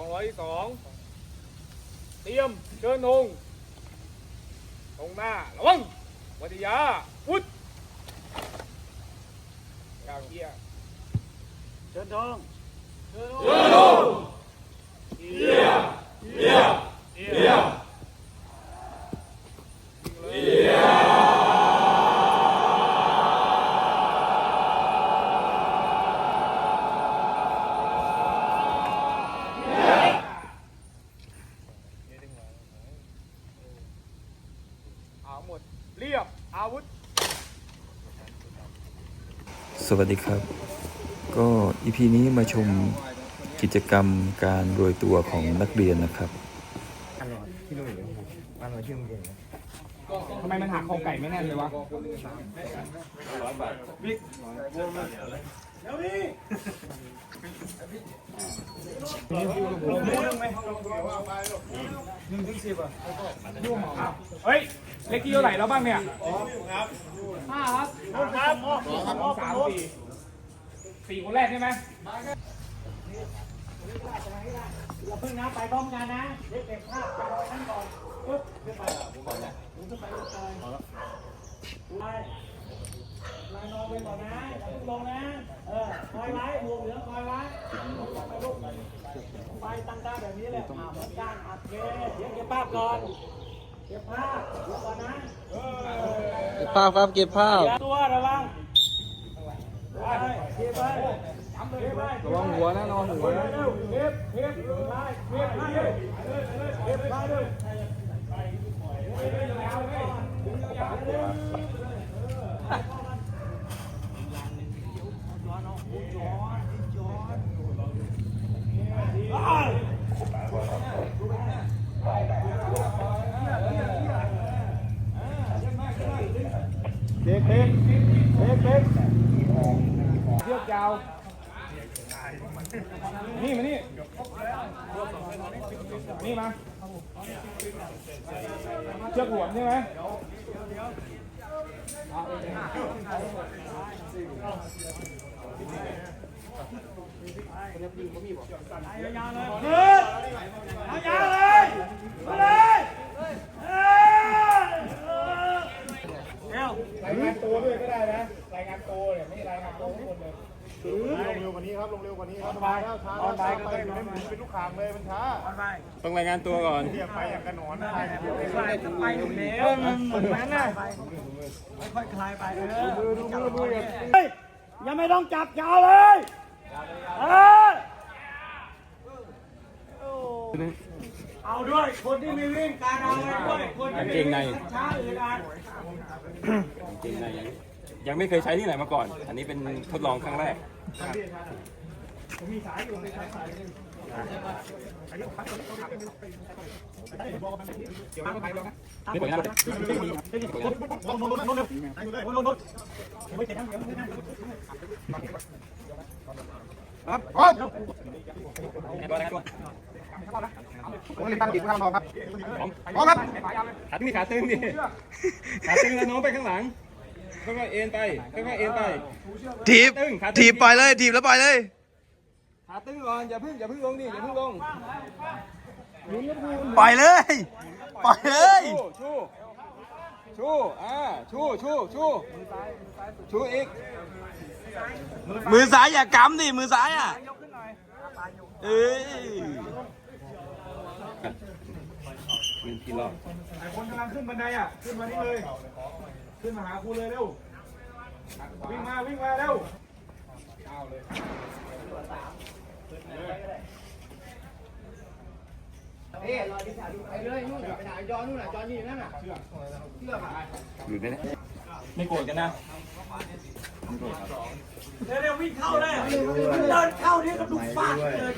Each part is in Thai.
องร้อยที่สองเตรียมเชิญธงตรงหน้าระวังวัตยาวุฒกาวเกียร์เชิญทองเอาหมด เรียบ อาวุธ สวัสดีครับ ก็อีพีนี้มาชมกิจกรรมการโรยตัวของนักเรียนนะครับอร่อยที่รู้อยู่อร่อยที่มึงเก่งนทำไมมันหักคอไก่ไม่แน่เลยวะบิ๊กแล้วนี่หนึ่งถึงสิบอะเฮ้ย เล็กกี่เท่าไหร่แล้วบ้างเนี่ยห้าครับ ห้าครับสามสี่สี่คนแรกใช่ไหมอย่าเพิ่งนะไปพร้อมกันนะเด็กเก็บภาพจำไว้นั่นก่อนปึ๊บขึ้นไปผมก่อนนะผมขึ้นไปลงไปไล่ไล่นอนไปก่อนนะอย่าเพิ่งลงนะ เออคอยไว้หมวกเหลืองคอยไว้ลงไปลุกไปตั้งตาแบบนี้แหละอ่าเหมือนกันอัดเคเดี๋ยวเก็บภาพก่อน เก็บภาพเดี๋ยวก่อนนะ เก็บภาพครับเก็บภาพ อย่าตัวระวังไปเก็บไปเก็บไป ระวังหัวนะนอนหัวนะเก็บเก็บไปเก็บไปเลยเก็บไปเลยเด็กเด็กเด็กเด็กเชือกยาว นี่มานี่ นี่มา เชือกหลวมใช่ไหมรายงานตัวด้วยก็ได้นะ รายงานตัวเนี่ยไม่รายงานตัวทุกคนเลย ลงเร็วกว่านี้ครับ ลงเร็วกว่านี้ครับช้าแล้วช้าแล้วช้าไปอยู่ในหมุนเป็นลูกคางเลยมันช้าต้องรายงานตัวก่อนเทียบไปอย่างกระหนอนไปเดียวไปไปอยู่แล้วเหมือนนั้นน่ะค่อยๆคลายไปเออมือดูมือมืออย่าเฮ้ยยังไม่ต้องจับยาวเลยเออเอาด้วย คนที่มีวิ่งการเอาไว้ด้วยคนที่มีวิ่งช้าอื่นอัดจริงนะยังยังไม่เคยใช้ที่ไหนมาก่อน อันนี้เป็นทดลองครั้งแรกไม่ผลงา นผมรีบตั้งจิตข้างทองครับพร้อมครับขาตึงนี่ขาตึงดิขาตึงแล้วโน้มไปข้างหลังค่อยๆเอ็นไปค่อยๆเอ็นไปถีบตึงขาตึงถีบปล่อยเลย ถีบแล้วปล่อยเลย ขาตึงก่อนอย่าเพิ่งอย่าเพิ่งลงดิอย่าเพิ่งลงปล่อยเลย ปล่อยเลย ชูชูชูอ่าชูชูชูชูอีก มือซ้ายอย่ากำดิมือซ้ายอะเอ้ยยืนทีรอบไอ้คนกำลังขึ้นบันไดอะขึ้นมานี่เลย ขึ้นมาหาครูเลยเร็ววิ่งมาวิ่งมาเร็ว อยู่ได้ไม่โกรธกันนะเร็วๆวิ่งเข้าเลยมันเดินเข้านี่ก็ดูฟาดเลย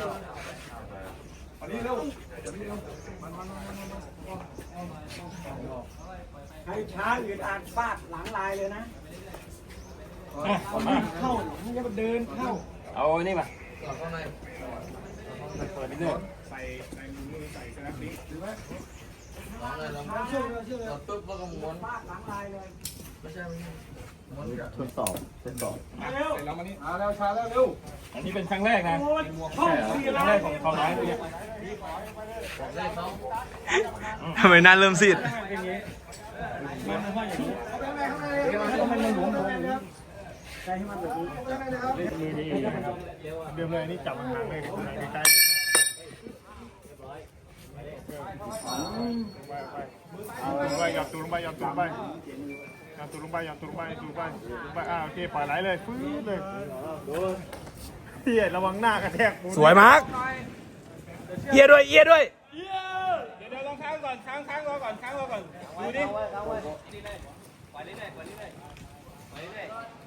ใครช้าอื่นอ่านฟาดหลังลายเลยนะวิ่งเข้าหลังจะมาเดินเข้า เอาอันนี่มา เปิดนิดนึงเชื่อเลยเชื่อเลยปุ๊บแล้วก็ม้วนฟาดหลังลายเลยทดสอบทดสอบเร็วเรามานี่เอาเร็วชาเร็วเร็วอันนี้เป็นครั้งแรกนะใช่เหรอครั้งแรกของเขาน้อยเนี่ยทำไมหน้าเริ่มซีด เดิมเลยนี่จับมันหางเลยใกล้เอาลงไปหยับตัวลงไปหยับตัวลงไปหยับตัวลงไปหยับตัวลงไปดูไปดูไปอ่าโอเคปล่อยไหลเลยฟื้นเลยเฮียระวังหน้ากระแทกสวยมากเอียด้วยเอียด้วยเดี๋ยวเดี๋ยวลองค้างก่อนค้างค้างรอก่อนค้างรอก่อนดูดิ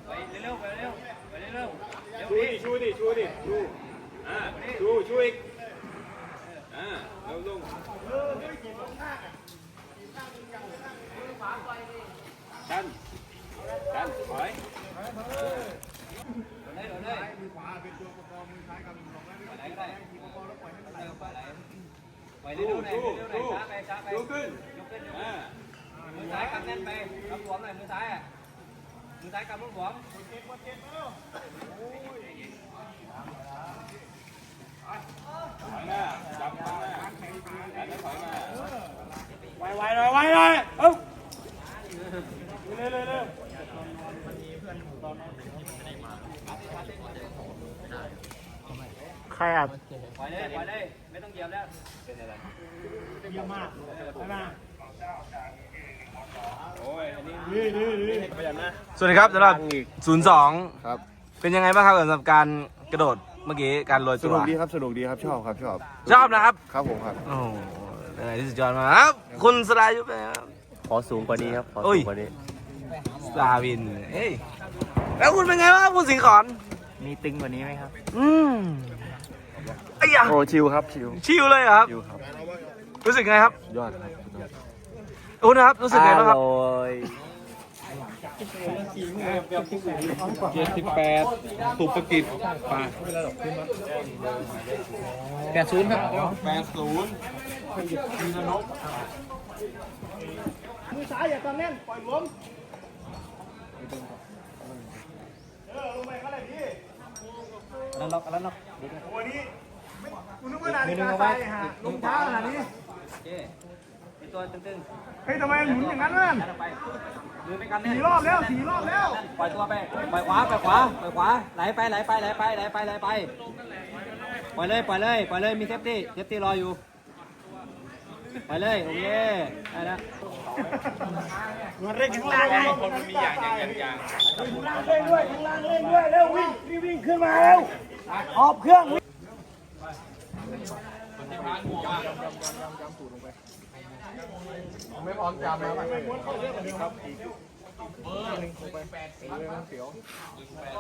ไปเร็วเร็วไปเร็วช่วยดิชูดิชูดิชูอ่าชูชูอีกอ่าเร็วลงดันดันถอยชูชูชูชูขึ้นอ่ามือซ้ายกำแน่นไปกำหลวมหน่อยมือซ้ายอะ มึงตายกับมึงหวงมึงเจ็บมึงเจ็บแล้วโอ้ยหน้าจัหน้าอย่าอยมาไวไวเลยเลยเอ้าเร็วเร็วเร็วใครอะไปเลยไปเลยไม่ต้องเยียบแล้วเยียบมากไปมา สวัสดีครับสำหรับ 02 ครับ เป็นยังไงบ้างครับสำหรับการกระโดดเมื่อกี้การโรยสตัวนุกดีครับสนุกดีครับชอบครับชอบชอบนะครับ ครับผมครับ โอ้โหเป็นอะไรที่สุดยอดมากครับ คุณสรายุทธเป็นไงครับ ขอสูงกว่านี้ครับ ขอโอ้สูยงกว่านี้ สราวินเอ้ยแล้วคุณเป็นไงบ้างคุณสิงห์ขอน มีตึงกว่านี้ไหมครับ อืมไอ้ยะโอ้ชิวครับชิวชิวเลยเหรอครับ ชิวครับ รู้สึกไงครับ ยอดครับ คุณนะครับ รู้สึกไงบ้างครับ เจ็ดสิบแปดสุภกิจป่าแปดศูนย์ครับแปดศูนย์มือซ้ายอย่าตอนแน่น ปล่อยล้มเออลงไปก็ได้พี่แล้วล็อกแล้วล็อกวันนี้ไม่คุณนึกว่านาฬิกาทรายฮะลงเท้าขนาดนี้โอเคเป็น ตัวตึงเฮ้ยทำไมมันหมุนอย่างนั้นน่ะๆดันออกไปมือไม่กันแน่นสี่รอบแล้วสี่รอบแล้ว ปล่อยตัวไปปล่อยขวาปล่อยขวาปล่อยขวาไหลไปไหลไปไหลไปไหลไปไหลไปปล่อยเลยปล่อยเลยปล่อยเลยมีเซฟตี้เซฟตี้รออยู่ปล่อยเลยโอเคได้แล้วมันเร่งข้างล่างไงคนมันมีอย่างอย่างอย่างข้างล่างเร่งด้วยข้างล่างเร่งด้วยเร็ววิ่งวิ่งวิ่งขึ้นมาเร็วออกเครื่อง ไม่พร้อมจำแล้วไหมครับอีกเลยว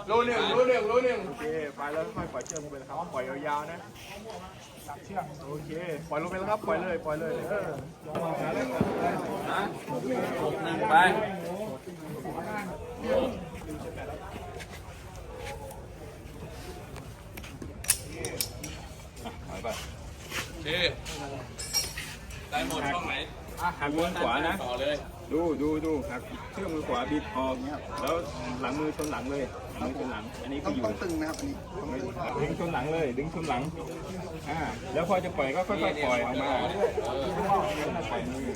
รูหนึ่งรูหนึ่งรูหนึ่งโอเคไปแล้วค่อยปล่อยเชือกลงไปนะครับปล่อยยาวๆนะจับเชือกโอเคปล่อยลงไปแล้วครับปล่อยเลยปล่อยเลยเออไป ได้หมดช่องไหนหักมือขวานะ ต่อเลย ดูดูดูหักเชือกมือขวาบิดออกเนี้ยแล้วหลังมือชนหลังเลยหลังมือชนหลัง อันนี้ก็อยู่ต้องตึงนะครับอันนี้ดึงชนหลังเลย ดึงชนหลังอ่าแล้วพอจะปล่อยก็ค่อยๆปล่อยออกมาปล่อยมือ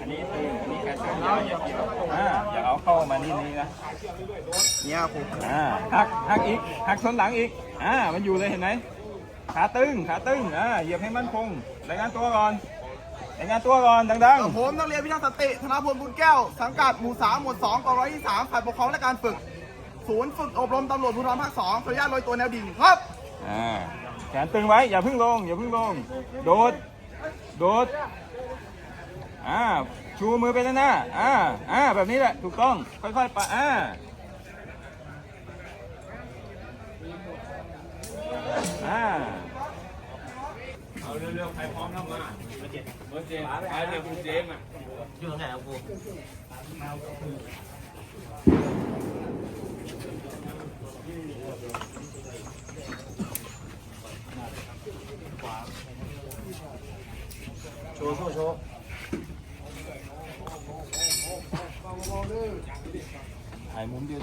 อันนี้คืออันนี้การใช้ยาวอย่าเกี่ยวอ่าอย่าเอาเข้ามานี่นี่นะเนี่ยผมอ่าหักหักอีกหักชนหลังอีกอ่ามันอยู่เลยเห็นไหม ขาตึงขาตึงอ่าเหยียบให้มั่นคงรายงานตัวก่อนรายงานตัวก่อนดังผมนักเรียนพิทักษ์สติธนพลบุญแก้ว สังกัดหมู่สามหมวดสองกองร้อยที่สามฝ่ายปกครองและการฝึก ศูนย์ฝึกอบรมตำรวจภูธรภาคสองขออนุญาตโรยตัวแนวดิ่งครับ ๆอ่าแขนตึงไว้อย่าเพิ่งลงอย่าเพิ่งลง โดดโดดอ่าชูมือไปด้านหน้าอ่าอ่าแบบนี้แหละถูกต้องค่อยๆไปอ่าอ่า เอาเร็วๆใครพร้อมแล้วมาเบอร์เจมส์ใครเจ็บคุณเจมส์อะอยู่ตรงไหนครับครูโชว์โชว์โชว์ถ่ายมุมเดียว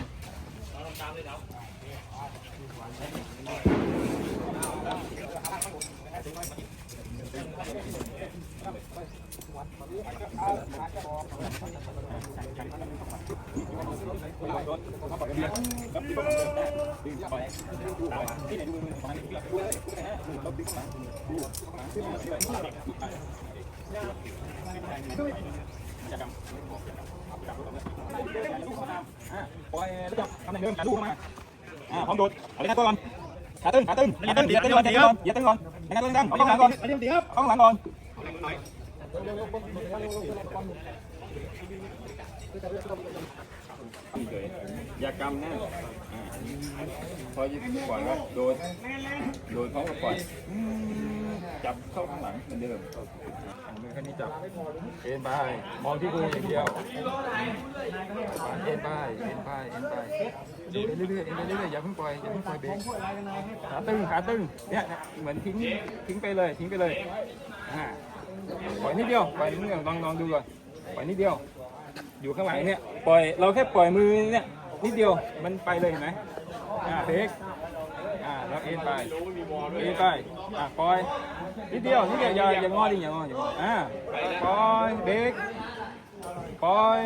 ปล่อยแล้วจับทำอย่างเดิมขาลูกเข้ามาอ่าพร้อมโดดเอาเลยนะตัวก่อนขาตึงขาตึงขาตึงอย่าตึงก่อนอย่าตึงก่อน อาตึงก่อนอย่าตึงก่อนเอาข้างหลังก่อนเอาข้างหลังก่อนยากำนะอ่พอจะปล่อยก็โดดโดดเขาก็ปล่อยจับเข้าข้างหลังเหมือนเดิมเมือแค่นี้จับเอ็นไปมองที่กูอย่างเดียว เอ็นไปเอ็นไปเอ็นไปเอ็นไปเรื่อยๆเอ็นไปเรื่อยๆอย่าเพิ่งปล่อยอย่าเพิ่งปล่อยเบรกขาตึงขาตึงเนี่ยเหมือนทิ้งทิ้งไปเลยทิ้งไปเลยอ่าปล่อยนิดเดียวปล่อยนิดเดียวลองลองดูก่อนปล่อยนิดเดียว อยู่ข้างหลังเนี่ยปล่อยเราแค่ปล่อยมือเนี่ยนิดเดียวมันไปเลยเห็นไหมอ่าเบรกอ่าแล้วเอ็นไปเอ็นไปอ่าปล่อยนิดเดียวนิดเดียวอย่าอย่างอดิอย่างออย่างออ่าปล่อยเบรกปล่อย